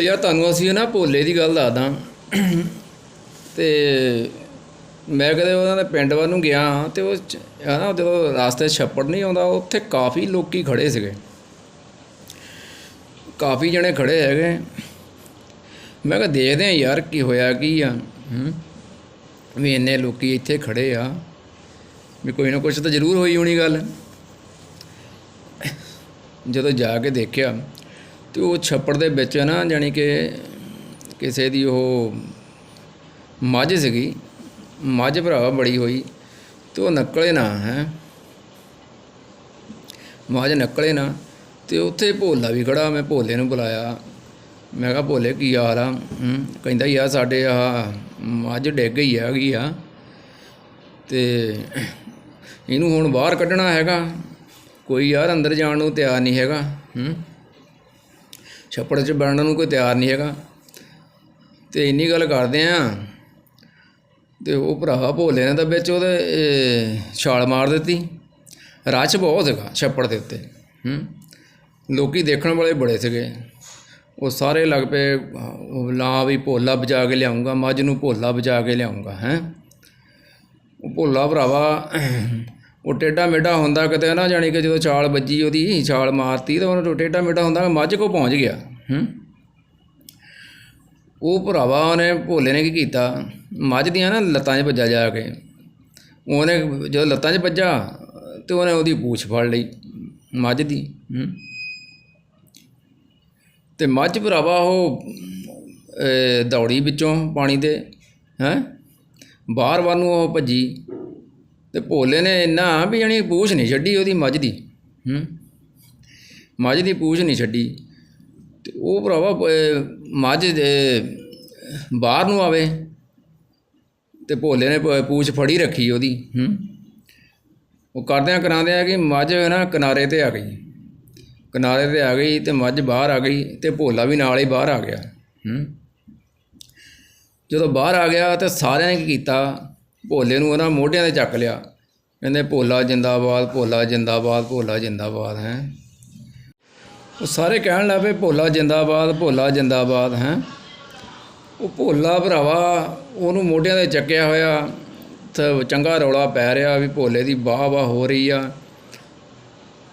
ਯਾਰ ਤੁਹਾਨੂੰ ਅਸੀਂ ਨਾ ਭੋਲੇ ਦੀ ਗੱਲ ਦੱਸਦਾ। ਤੇ ਮੈਂ ਕਦੇ ਉਹਨਾਂ ਦੇ ਪਿੰਡ ਵੱਲ ਨੂੰ ਗਿਆ ਤੇ ਉਹ ਚ- ਨਾ ਜਦੋਂ ਰਾਸਤੇ ਛੱਪੜ ਨਹੀਂ ਆਉਂਦਾ, ਉੱਥੇ ਕਾਫੀ ਲੋਕੀ ਖੜੇ ਸੀਗੇ। ਕਾਫੀ ਜਣੇ ਖੜੇ ਹੈਗੇ। ਮੈਂ ਕਿਹਾ ਦੇਖਦੇ ਆ ਯਾਰ ਕੀ ਹੋਇਆ, ਕੀ ਆ। ਵੀ ਇੰਨੇ ਲੋਕੀ ਇੱਥੇ ਖੜੇ ਆ। ਵੀ ਕੋਈ ਨਾ ਕੁਛ ਤਾਂ ਜ਼ਰੂਰ ਹੋਈ ਹੋਣੀ ਗੱਲ। ਜਦੋਂ ਜਾ ਕੇ ਦੇਖਿਆ ਤੇ ਉਹ ਛੱਪੜ ਦੇ ਵਿੱਚ ਨਾ ਜਾਣੀ ਕਿ ਕਿਸੇ ਦੀ ਉਹ ਮੱਝ ਸੀਗੀ, ਮੱਝ ਭਰਾ ਬੜੀ ਹੋਈ ਤੇ ਉਹ ਨਕਲੇ ਨਾ, ਹੈ। ਮੱਝ ਨਕਲੇ ਨਾ ਤੇ ਉੱਥੇ ਭੋਲਾ ਵੀ ਖੜਾ, ਮੈਂ ਭੋਲੇ ਨੂੰ ਬੁਲਾਇਆ। ਮੈਂ ਕਿਹਾ, ਭੋਲੇ, ਕੀ ਹਾਲ ਆ? ਕਹਿੰਦਾ, ਯਾਰ, ਸਾਡੇ ਆ ਮੱਝ ਡਿੱਗ ਗਈ ਹੈਗੀ ਆ ਤੇ ਇਹਨੂੰ ਹੁਣ ਬਾਹਰ ਕੱਢਣਾ ਹੈਗਾ। ਕੋਈ ਯਾਰ, ਅੰਦਰ ਜਾਣ ਨੂੰ ਤਿਆਰ ਨਹੀਂ ਹੈਗਾ। ਹੂੰ। ਛੱਪੜ 'ਚ ਬਣਨ ਨੂੰ ਕੋਈ ਤਿਆਰ ਨਹੀਂ ਹੈਗਾ। ਤੇ ਇੰਨੀ ਗੱਲ ਕਰਦੇ ਆ, ਤੇ ਉਹ ਭਰਾ ਭੋਲੇ ਨੇ ਤਾਂ ਵਿੱਚ ਉਹਦੇ ਛਾਲ ਮਾਰ ਦਿੱਤੀ। ਰਸ਼ ਬਹੁਤ ਸੀਗਾ ਛੱਪੜ ਦੇ ਉੱਤੇ, ਹੂੰ। ਲੋਕੀ ਦੇਖਣ ਵਾਲੇ ਬੜੇ ਸੀਗੇ। ਉਹ ਸਾਰੇ ਲੱਗ ਪਏ, ਉਹ ਲਾ ਵੀ ਭੋਲਾ ਬਚਾ ਕੇ ਲਿਆਉਂਗਾ, ਮੱਝ ਨੂੰ ਭੋਲਾ ਬਚਾ ਕੇ ਲਿਆਉਂਗਾ, ਹੈ। ਉਹ ਭੋਲਾ ਭਰਾਵਾ ਉਹ ਟੇਡਾ ਮੇਡਾ ਹੁੰਦਾ ਕਿਤੇ ਨਾ, ਜਾਣੀ ਕਿ ਜਦੋਂ ਛਾਲ ਵੱਜੀ ਉਹਦੀ, ਛਾਲ ਮਾਰਤੀ ਤਾਂ ਉਹਨੂੰ ਟੇਡਾ ਮੇਡਾ ਹੁੰਦਾ ਮੱਝ ਕੋ ਪਹੁੰਚ ਗਿਆ, ਹੂੰ। ਉਹ ਭਰਾਵਾ ਉਹਨੇ ਭੋਲੇ ਨੇ ਕੀ ਕੀਤਾ? ਮੱਝ ਦੀਆਂ ਨਾ ਲੱਤਾਂ 'ਚ ਵੱਜਾ ਜਾ ਕੇ। ਉਹਨੇ ਜਦੋਂ ਲੱਤਾਂ 'ਚ ਵੱਜਾ ਤੇ ਉਹਨੇ ਉਹਦੀ ਪੂਛ ਫੜ ਲਈ, ਮੱਝ ਦੀ, ਹੂੰ। ਤੇ ਮੱਝ ਭਰਾਵਾ ਉਹ ਦੌੜੀ ਵਿੱਚੋਂ ਪਾਣੀ ਦੇ, ਹੈ। ਬਾਹਰ ਵੱਲ ਨੂੰ ਉਹ ਭੱਜੀ। ਤੇ ਭੋਲੇ ਨੇ ਇੰਨਾ ਵੀ ਜਾਣੀ ਪੂਛ ਨਹੀਂ ਛੱਡੀ ਉਹਦੀ ਮੱਝ ਦੀ, ਹੂੰ? ਮੱਝ ਦੀ ਪੂਛ ਨਹੀਂ ਛੱਡੀ। ਤੇ ਉਹ ਭਰਾਵਾ ਮੱਝ ਦੇ ਬਾਹਰ ਨੂੰ ਆਵੇ ਤੇ ਭੋਲੇ ਨੇ ਪੂਛ ਫੜੀ ਰੱਖੀ ਉਹਦੀ, ਹੂੰ? ਉਹ ਕਰਦਿਆਂ ਕਰਾਉਂਦਿਆਂ ਕਿ ਮੱਝ ਨਾ ਕਿਨਾਰੇ ਤੇ ਆ ਗਈ। ਕਿਨਾਰੇ ਤੇ ਆ ਗਈ ਤੇ ਮੱਝ ਬਾਹਰ ਆ ਗਈ ਤੇ ਭੋਲਾ ਵੀ ਨਾਲ ਹੀ ਬਾਹਰ ਆ ਗਿਆ, ਹੂੰ? ਜਦੋਂ ਬਾਹਰ ਆ ਗਿਆ ਤਾਂ ਸਾਰਿਆਂ ਨੇ ਕੀ ਕੀਤਾ? ਭੋਲੇ ਨੂੰ ਉਹਨਾਂ ਮੋਢਿਆਂ ਤੇ ਚੱਕ ਲਿਆ। ਕਹਿੰਦੇ, ਭੋਲਾ ਜਿੰਦਾਬਾਦ ਭੋਲਾ ਜਿੰਦਾਬਾਦ ਭੋਲਾ ਜਿੰਦਾਬਾਦ, ਹੈ। ਉਹ ਸਾਰੇ ਕਹਿਣ ਲੱਗ ਪਏ, ਭੋਲਾ ਜਿੰਦਾਬਾਦ ਭੋਲਾ ਜਿੰਦਾਬਾਦ, ਹੈ। ਉਹ ਭੋਲਾ ਭਰਾਵਾ ਉਹਨੂੰ ਮੋਢਿਆਂ ਤੇ ਚੱਕਿਆ ਹੋਇਆ। ਤੇ ਚੰਗਾ ਰੌਲਾ ਪੈ ਰਿਹਾ ਵੀ ਭੋਲੇ ਦੀ ਵਾਹ ਵਾਹ ਹੋ ਰਹੀ ਆ।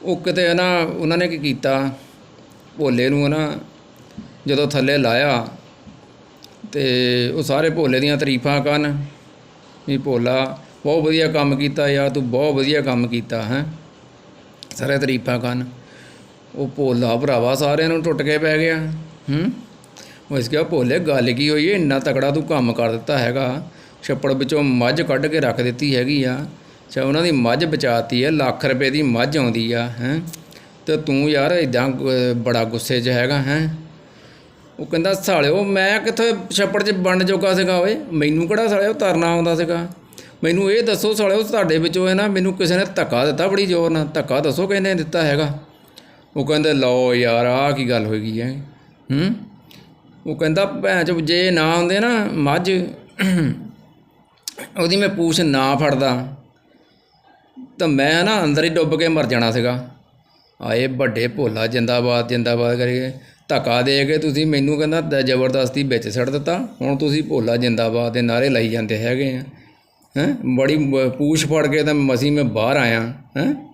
ਉਹ ਕਿਤੇ ਨਾ ਉਹਨਾਂ ਨੇ ਕੀ ਕੀਤਾ? ਭੋਲੇ ਨੂੰ ਨਾ ਜਦੋਂ ਥੱਲੇ ਲਾਇਆ ਤੇ ਉਹ ਸਾਰੇ ਭੋਲੇ ਦੀਆਂ ਤਾਰੀਫਾਂ ਕਰਨ ਵੀ ਭੋਲਾ, ਬਹੁਤ ਵਧੀਆ ਕੰਮ ਕੀਤਾ ਯਾਰ, ਤੂੰ ਬਹੁਤ ਵਧੀਆ ਕੰਮ ਕੀਤਾ, ਹੈ। ਸਾਰੇ ਤਾਰੀਫਾਂ ਕਰਨ। ਉਹ ਭੋਲਾ ਭਰਾਵਾ ਸਾਰਿਆਂ ਨੂੰ ਟੁੱਟ ਕੇ ਪੈ ਗਿਆ, ਹੂੰ। ਉਹ ਇਸ ਕਿਹਾ, ਭੋਲੇ, ਗੱਲ ਕੀ ਹੋਈ? ਹੈ ਇੰਨਾ ਤਕੜਾ ਤੂੰ ਕੰਮ ਕਰ ਦਿੱਤਾ ਹੈਗਾ। ਛੱਪੜ ਵਿੱਚੋਂ ਮੱਝ ਕੱਢ ਕੇ ਰੱਖ ਦਿੱਤੀ ਹੈਗੀ ਆ। ਅੱਛਾ, ਉਹਨਾਂ ਦੀ ਮੱਝ ਬਚਾਤੀ ਹੈ ਲੱਖ ਰੁਪਏ ਦੀ ਮੱਝ ਆਉਂਦੀ ਆ, ਹੈ। ਤੇ ਤੂੰ ਯਾਰ ਇਦਾਂ ਬੜਾ ਗੁੱਸੇ 'ਚ ਹੈਗਾ, ਹੈ। ਉਹ ਕਹਿੰਦਾ, ਸਾਲਿਓ, ਮੈਂ ਕਿੱਥੇ ਛੱਪੜ 'ਚ ਵੰਡ ਜੋਗਾ ਸੀਗਾ ਓਏ? ਮੈਨੂੰ ਕਿਹੜਾ ਸਾਲਿਓ ਤਰਨਾ ਆਉਂਦਾ ਸੀਗਾ? ਮੈਨੂੰ ਇਹ ਦੱਸੋ ਸਾਲਿਓ, ਤੁਹਾਡੇ ਵਿੱਚੋਂ ਹੈ ਨਾ ਮੈਨੂੰ ਕਿਸੇ ਨੇ ਧੱਕਾ ਦਿੱਤਾ ਬੜੀ ਜ਼ੋਰ ਨਾਲ। ਧੱਕਾ ਦੱਸੋ ਕਿਹਨੇ ਦਿੱਤਾ ਹੈਗਾ? ਉਹ ਕਹਿੰਦੇ, ਲਓ ਯਾਰ, ਆਹ ਕੀ ਗੱਲ ਹੋਈ ਗਈ ਹੈ? ਹੂੰ? ਉਹ ਕਹਿੰਦਾ, ਭੈਣ ਚ ਜੇ ਨਾ ਆਉਂਦੇ ਨਾ ਮੱਝ, ਉਹਦੀ ਮੈਂ ਪੂਛ ਨਾ ਫੜਦਾ, ਤਾਂ ਮੈਂ ਨਾ ਅੰਦਰ ਹੀ ਡੁੱਬ ਕੇ ਮਰ ਜਾਣਾ ਸੀਗਾ। ਆਏ ਵੱਡੇ ਭੋਲਾ ਜਿੰਦਾਬਾਦ ਜਿੰਦਾਬਾਦ ਕਰੀਏ। ਧੱਕਾ ਦੇ ਕੇ ਤੁਸੀਂ ਮੈਨੂੰ ਕਹਿੰਦਾ ਦ- ਜ਼ਬਰਦਸਤੀ ਵਿੱਚ ਛੱਡ ਦਿੱਤਾ। ਹੁਣ ਤੁਸੀਂ ਭੋਲਾ ਜਿੰਦਾਬਾਦ ਦੇ ਨਾਰੇ ਲਾਈ ਜਾਂਦੇ ਹੈਗੇ ਆ। ਹੈਂ? ਬੜੀ ਮ- ਪੂਛ ਫੜ ਕੇ ਤਾਂ ਮਸੀਂ ਮੈਂ ਬਾਹਰ ਆਇਆ। ਹੈਂ?